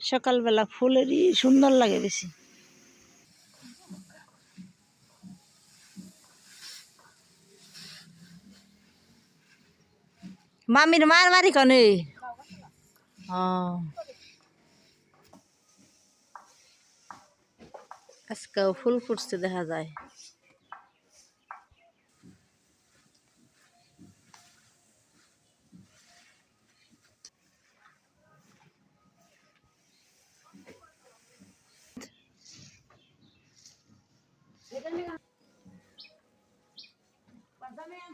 সকালবেলা ফুলেরই সুন্দর লাগে বেশি। মামির মার বাড়ি কনে? ও। আজকেও ফুল ফুটছে দেখা যায় হ্যাঁ না থাকলে নাই থাকে নদী হ্যাঁ খাই থেকে যেটা ভালো লাগে হিড়ি থেকে তাই না হ্যাঁ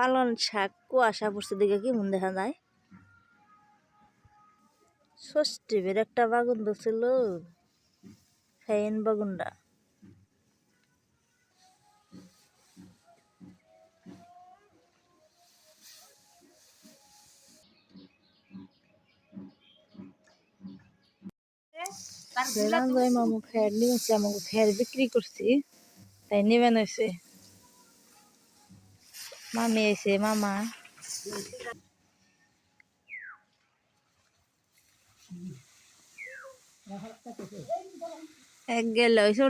পালন শাক, কুয়াশা পড়ছে দিকে কি মন দেখা যায়? ষষ্ঠী বের একটা বাগুন ছিল ফেন বাগুনটা। মামু ফের নিয়েছি আমাকে ফের বিক্রি করছি, তাই নেবেন হয়েছে মামি এসে মামা এক গেল হয়েছে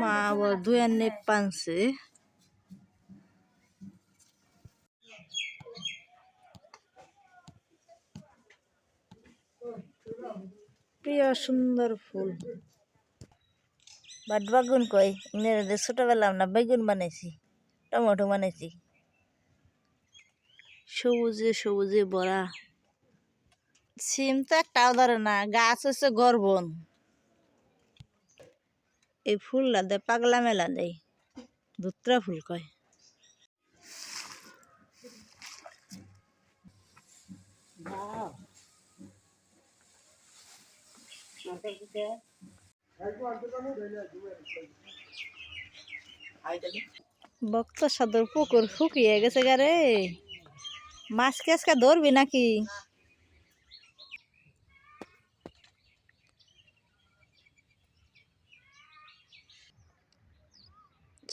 মা দুয়ান্নে পানছে। প্রিয় সুন্দর ফুল। বাট বাগুন কই? ইংরেজিতে ছোটবেলা আমরা বেগুন বানাইছি টমেটো বানাইছি। সবুজে সবুজে ভরা। সিম তো একটাও ধরে না গাছ হচ্ছে গর্বন। এই ফুলটা দে, পাগলা মেলা দেয় দুত্রা ফুল কয়। বক্ত সদর পুকুর শুকিয়ে গেছে গারে মাছ কেসকা ধরবি নাকি?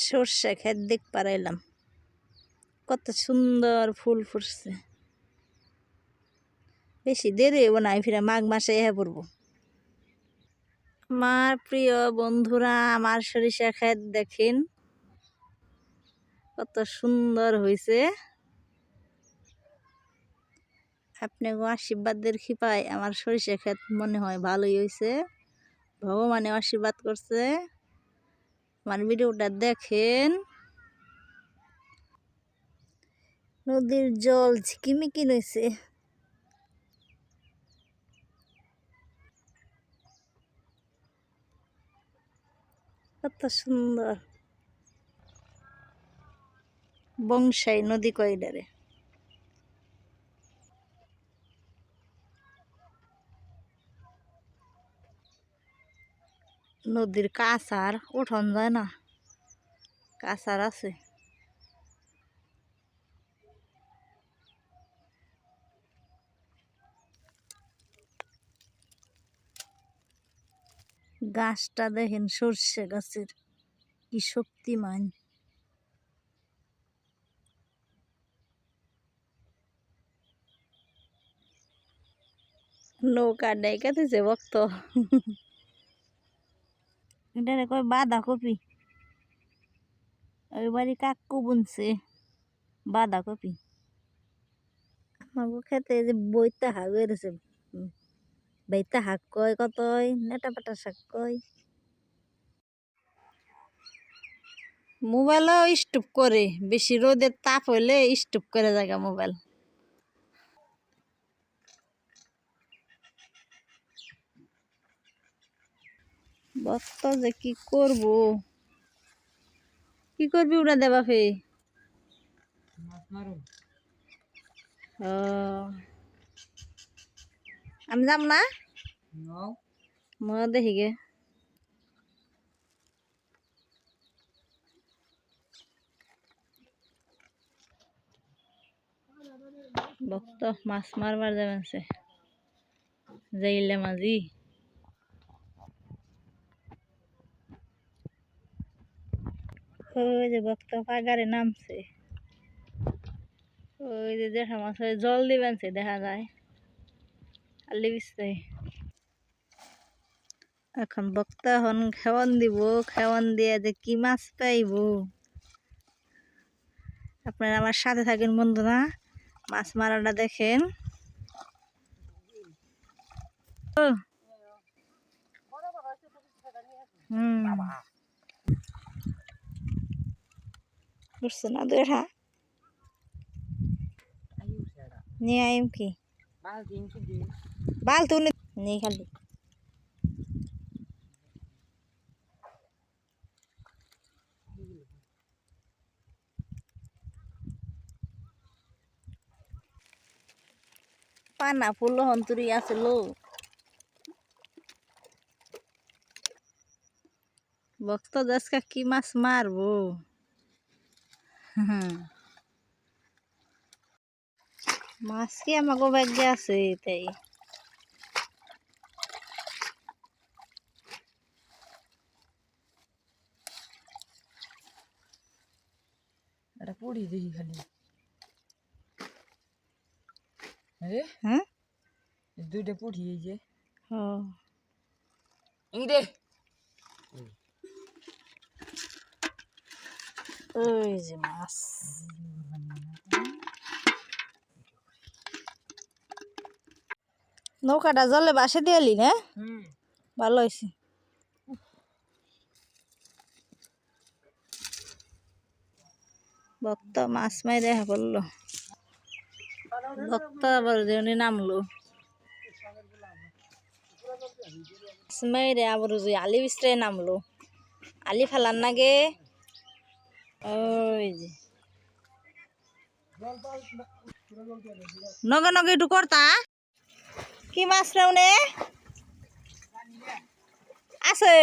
সর্ষে খেত দেখ পারাইলাম কত সুন্দর ফুল ফুটছে। বেশি দেরি হইব না ফিরে মাঘ মাসে এহে পড়ব। আমার প্রিয় বন্ধুরা, আমার সরিষা ক্ষেত দেখেন। কত সুন্দর হয়েছে আপনি আশীর্বাদের খিপায় আমার সরিষা ক্ষেত মনে হয় ভালোই হয়েছে ভগবানে আশীর্বাদ করছে। আমার ভিডিওটা দেখেন। নদীর জল ঝিকিমিকি রয়েছে কত সুন্দর। বংশাই নদী কয়ডারে নদীর কাছার উঠন যায় না। কাছার আছে। গাছটা দেখেন সর্ষে গাছের, কি শক্তিমান। নৌকা ডেকে দিছে এটা কয় বাঁধাকপি। ওই বাড়ি কাকু বুনছে বাঁধাকপি। আমাকে খেতে যে বইতে হাগ হয়েছে বইতে হাক কয় কতই নেটা পাটা শাক কয়? মোবাইলও স্টপ করে। বেশি রোদের তাপ হইলে স্টপ করে জায়গা মোবাইল। বক্ত যে কি করব? কি করবি উড়া দেবা ফে আমি যাম না? মই দেখি গে। বক্ত মাছ মারবার যাবেন সে। যাইলে মাঝি। ওই যে বক্ত পাগারে নামছে। ওই যে দেখা মাছ জল দিবেন সে দেখা যায়। আলি বিস্তাই এখন বক্তা এখন খেওয়ান দিব, খেওয়ান দিয়ে যে কি মাছ পাইব। আপনারা আমার সাথে থাকেন বন্ধুরা, মাছ মারাটা দেখেন। হুম। বুঝছ না নিয়ে আইম কি বাল নেই খালি। পানা ফুল হন্তরি আছিল ভক্ত দাসকা কি মাছ মারবো? মাছ কি আমাকে ব্যাগে আছে তাই এটা পুড়ি দেখি খালি। আরে হ্যাঁ? এই দুইটা পুড়ি এই যে। ও। এই ওই যে মাছ নৌকাটা জলে বাসে দিয়ালি না ভালো হয়েছে ভক্ত মাছ মাইরে বলল ভক্ত আবার যেমনি নামলো মাইরে আবার আলি বিস্তারে নামলো আলি ফেলার নাগে ওই যে। নগে নগে একটু করতা? কি মাছ রাউনে আছে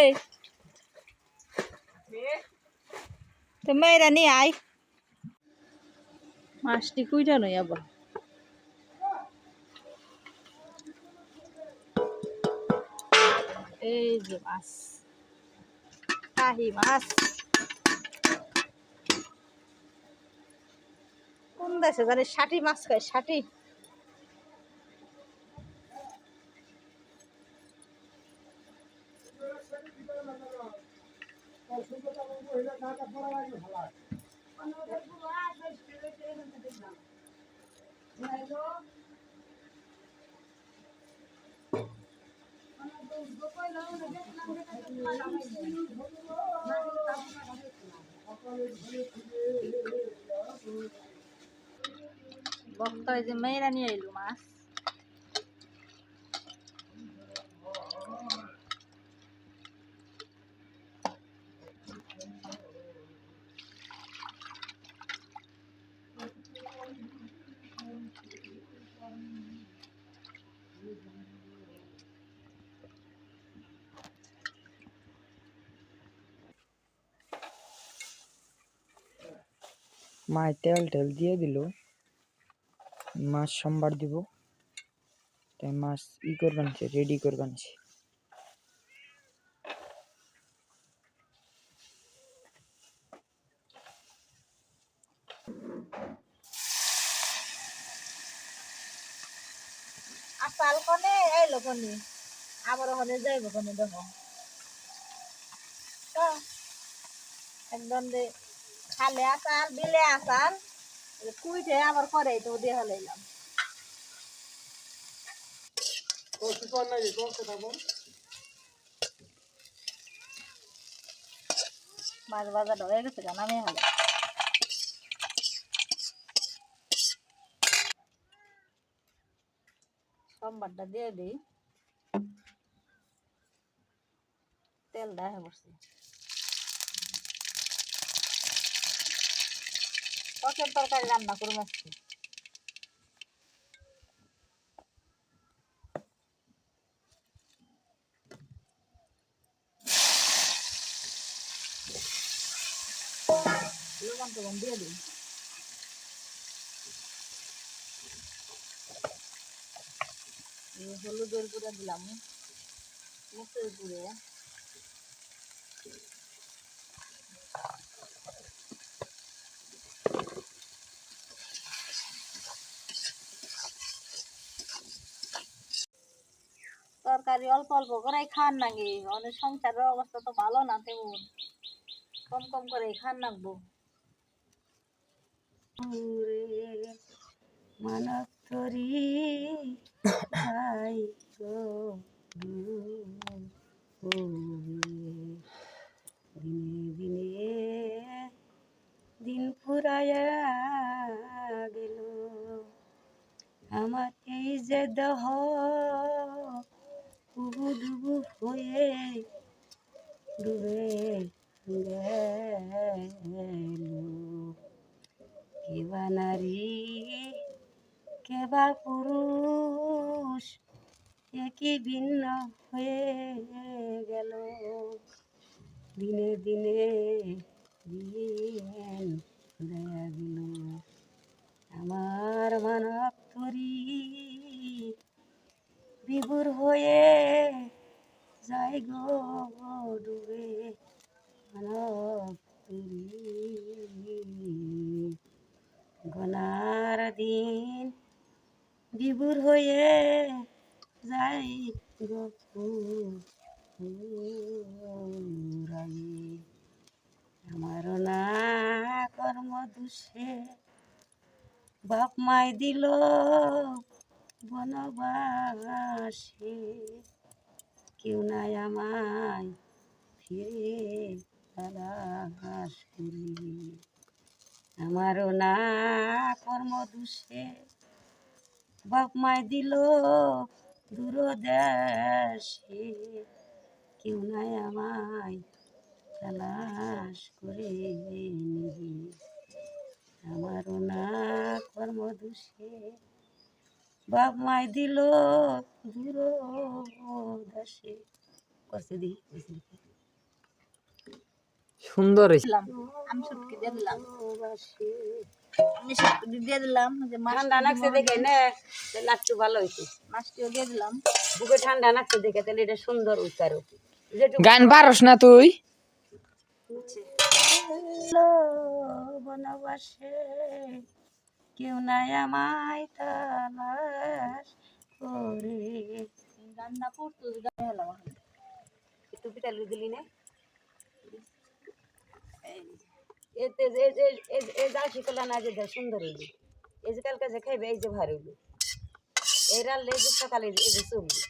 তো মেয়েরা নিয়ে আয়। মাছটি কুইটা নই আবার। এই যে মাছ। কাহি মাছ। দেশে জানি ষাটি মাছ খায় ষাটি বক্তা ওই যে মেয়েরা নিয়ে এলো মাছ মায় তেল টেল দিয়ে দিল মাছ সোমবার দিব। তাই মাছ ই করবেন রেডি করবেন আসাল কনে কনে আবার ওখানে যাইব কনে দেখো একদম খালে আসাল বিলে আসাল কুইটে আবার করে তো দিয়ে হলাইলাম মাছ বাজার হয়ে গেছে কেন আমি হলে। সোমবারটা দিয়ে দিই। তেল দেখা পড়ছে টকের তরকারি রান্না করব আজকে। লবণ টবণ দিয়ে দিই। হলুদের গুঁড়া দিলাম মরিচের গুঁড়ে। তরকারি অল্প অল্প করেই খান নাকি? অনেক সংসারের অবস্থা তো ভালো না তেমন। কম কম করে খান নাকবো। মানব তরি গো দিনে দিনে দিন ফুরায়া গেল। আমার এই যে দেহ হয়ে ডুবে গেল কেবা নারী কেবা পুরুষ একই ভিন্ন হয়ে গেল দিনে দিনে দিন ফুরাইয়া গেল আমার মানব তরি বিভুর হয়ে যাই গো ডুবে গনার দিন বিভুর হয়ে যাই গো। আমার না কর্ম দুষে, বাপ মাই দিল বনবাসে কেউ নাই আমায় ফিরে আমারও না কর্ম দুষে, বাপ মাই দিল দূর দেশে কেউ নাই আমায় তালাশ করে নিবি আমারও না কর্ম দুষে বাপ মাই দিল দেশে করছে দি সুন্দর আমি শুটকি দিয়ে দিলাম। আমি শুটকি দিয়ে দিলাম যে ঠান্ডা দেখে নে ভালো হয়েছে। মাছটিও দিয়ে দিলাম। বুকে ঠান্ডা দেখে তাহলে এটা সুন্দর উচ্চারো গান পারস না তুই? বনবাসে। রান্না করতো গায়ে হেলাম একটু পিতালি দিলি না এতে যে যে এই যা শিখলা না যে যা সুন্দর হইলি এই যে কালকে যে খাইবে এই যে ভার হইলি এই রান্লে এই যে সকালে এই যে চলবে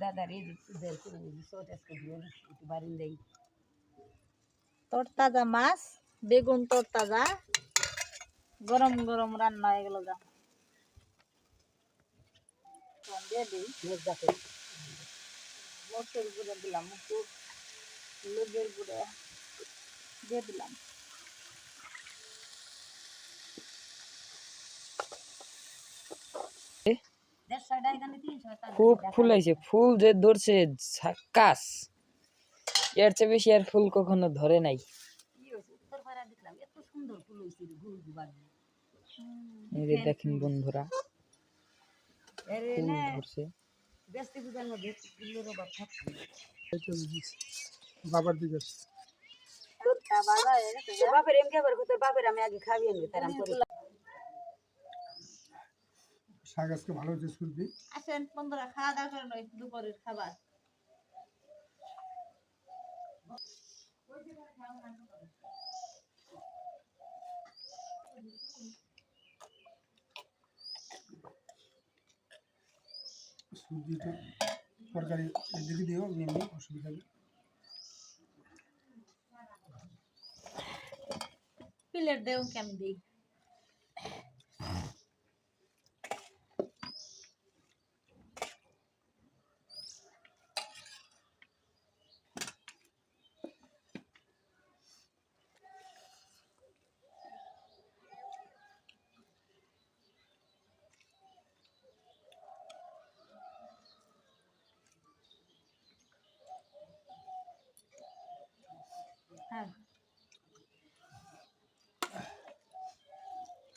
দাদার এই যে দেয় করে নিবি সোট আজকে দিও না একটু বারিন দেই তরতাজা মাছ বেগুন তরতাজা গরম গরম রান্না হয়ে গেল যা মরচের গুঁড়ো দিলাম একটু গুঁড়ো দিয়ে দিলাম। খুব ফুল হয়েছে ফুল যে ধরছে ঝাক্কাস এর চেয়ে বেশি আর ফুল কখনো ধরে নাই। হয়েছে? হয়েছে এই যে দেখেন বন্ধুরা ফুল ধরছে। বাবার দিকে তোর বাপের বাপের আমি আগে খাবি আনবি তার আমি শাক আজকে ভালো সুরভি? আসেন বন্ধুরা খাওয়া দাওয়া করে নয় দুপুরের খাবার। সুরভিটা তরকারি দিদি দিও এমনি অসুবিধা নেই। পিলার দেও কেমন দিই হ্যাঁ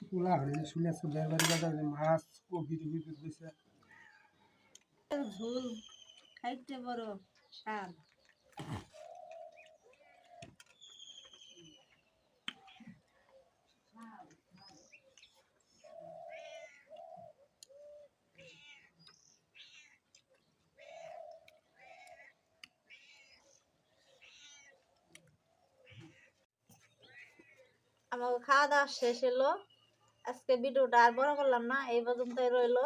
পোলা হয়ে শুনে বের বাজার মাছ টপি দিচ্ছে ঝোল, খাইতে বড় খাওয়া দাওয়া শেষ হলো। আজকে ভিডিওটা আর বড় করলাম না এই পর্যন্তই রইল।